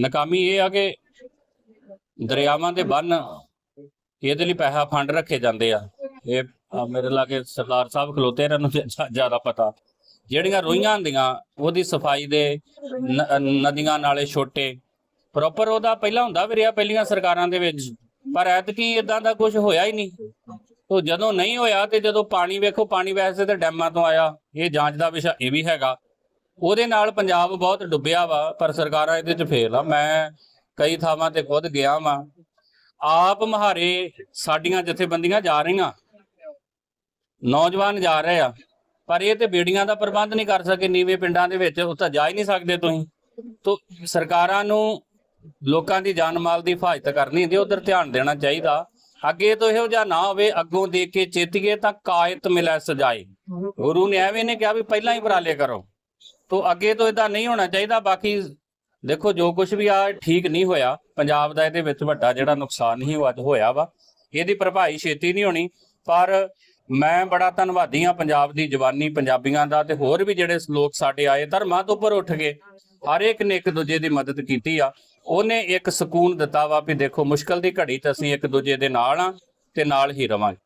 ਨਕਾਮੀ ਇਹ ਆ ਕਿ ਦਰਿਆਵਾਂ ਦੇ ਬੰਨ ਇਹਦੇ ਲਈ ਪੈਸਾ ਫੰਡ ਰੱਖੇ ਜਾਂਦੇ ਆ। ਇਹ ਮੇਰੇ ਲਾਗੇ ਸਰਦਾਰ ਸਾਹਿਬ ਖਲੋਤੇ ਇਹਨਾਂ ਨੂੰ ਜ਼ਿਆਦਾ ਪਤਾ। ਜਿਹੜੀਆਂ ਰੋਈਆਂ ਹੁੰਦੀਆਂ, ਉਹਦੀ ਸਫ਼ਾਈ ਦੇ ਨਦੀਆਂ ਨਾਲੇ ਛੋਟੇ। ਪ੍ਰੋਪਰ ਉਹਦਾ ਪਹਿਲਾਂ ਹੁੰਦਾ ਵੀ ਰਿਹਾ ਪਹਿਲੀਆਂ ਸਰਕਾਰਾਂ ਦੇ ਵਿੱਚ। ਪਰ ਐਤਕੀ ਇਦਾਂ ਦਾ ਕੁਝ ਹੋਇਆ ਹੀ ਨਹੀਂ। ਤੋ ਜਦੋਂ ਨਹੀਂ ਹੋਇਆ ਤੇ ਜਦੋਂ ਪਾਣੀ ਵੇਖੋ, ਪਾਣੀ ਵੈਸੇ ਤਾਂ ਡੈਮਾਂ ਤੋਂ ਆਇਆ। ਇਹ ਜਾਂਚ ਦਾ ਵਿਸ਼ਾ ਇਹ ਵੀ ਹੈਗਾ। ਉਹਦੇ ਨਾਲ ਪੰਜਾਬ ਬਹੁਤ ਡੁੱਬਿਆ ਵਾ, ਪਰ ਸਰਕਾਰਾਂ ਇਹਦੇ ਚ ਫੇਲ ਆ। ਮੈਂ ਕਈ ਥਾਵਾਂ ਤੇ ਖੁਦ ਗਿਆ ਵਾਂ। ਆਪ ਮਹਾਰੇ ਸਾਡੀਆਂ ਜਥੇਬੰਦੀਆਂ ਜਾ ਰਹੀਆਂ। ਨੌਜਵਾਨ ਜਾ ਰਹੇ ਆ। ਪਰ ਇਹ ਤੇ ਬੇੜੀਆਂ ਦਾ ਪ੍ਰਬੰਧ ਨਹੀਂ ਕਰ ਸਕੇ। ਨੀਵੇਂ ਪਿੰਡਾਂ ਦੇ ਵਿੱਚ ਉਹ ਤਾਂ ਜਾ ਹੀ ਨਹੀਂ ਸਕਦੇ ਤੁਸੀਂ। ਤੋ ਸਰਕਾਰਾਂ ਨੂੰ ਲੋਕਾਂ ਦੀ ਜਾਨ ਮਾਲ ਦੀ ਹਿਫਾਜ਼ਤ ਕਰਨੀ ਹੁੰਦੀ ਉਧਰ ਧਿਆਨ ਦੇਣਾ ਚਾਹੀਦਾ। ਅੱਗੇ ਤੋਂ ਇਹੋ ਜਿਹਾ ਨਾ ਹੋਵੇ, ਅੱਗੋਂ ਦੇ ਕੇ ਚੇਤੀਏ ਤਾਂ ਕਾਇਤ ਮਿਲੈ ਸਜਾਏ। ਗੁਰੂ ਨੇ ਐਵੇਂ ਨੇ ਕਿਹਾ ਵੀ ਪਹਿਲਾਂ ਹੀ ਉਪਰਾਲੇ ਕਰੋ। ਤੋ ਅੱਗੇ ਤੋਂ ਇਦਾਂ ਨਹੀਂ ਹੋਣਾ ਚਾਹੀਦਾ, ਬਾਕੀ ਦੇਖੋ ਜੋ ਕੁਝ ਵੀ ਆ ਠੀਕ ਨਹੀਂ ਹੋਇਆ। ਪੰਜਾਬ ਦਾ ਇਹਦੇ ਵਿੱਚ ਵੱਡਾ ਜਿਹੜਾ ਨੁਕਸਾਨ ਹੀ ਉਹ ਅੱਜ ਹੋਇਆ ਵਾ। ਇਹਦੀ ਭਰਪਾਈ ਛੇਤੀ ਨਹੀਂ ਹੋਣੀ, ਪਰ ਮੈਂ ਬੜਾ ਧੰਨਵਾਦੀ ਆ ਪੰਜਾਬ ਦੀ ਜਵਾਨੀ ਪੰਜਾਬੀਆਂ ਦਾ ਤੇ ਹੋਰ ਵੀ ਜਿਹੜੇ ਲੋਕ ਸਾਡੇ ਆਏ, ਧਰਮਾਂ ਤੋਂ ਉੱਪਰ ਉੱਠ ਗਏ। ਹਰ ਇੱਕ ਨੇ ਇੱਕ ਦੂਜੇ ਦੀ ਮਦਦ ਕੀਤੀ ਆ। ਉਹਨੇ ਇੱਕ ਸਕੂਨ ਦਿੱਤਾ ਵਾ ਵੀ ਦੇਖੋ ਮੁਸ਼ਕਲ ਦੀ ਘੜੀ 'ਚ ਅਸੀਂ ਇੱਕ ਦੂਜੇ ਦੇ ਨਾਲ ਆ ਤੇ ਨਾਲ ਹੀ ਰਵਾਂਗੇ।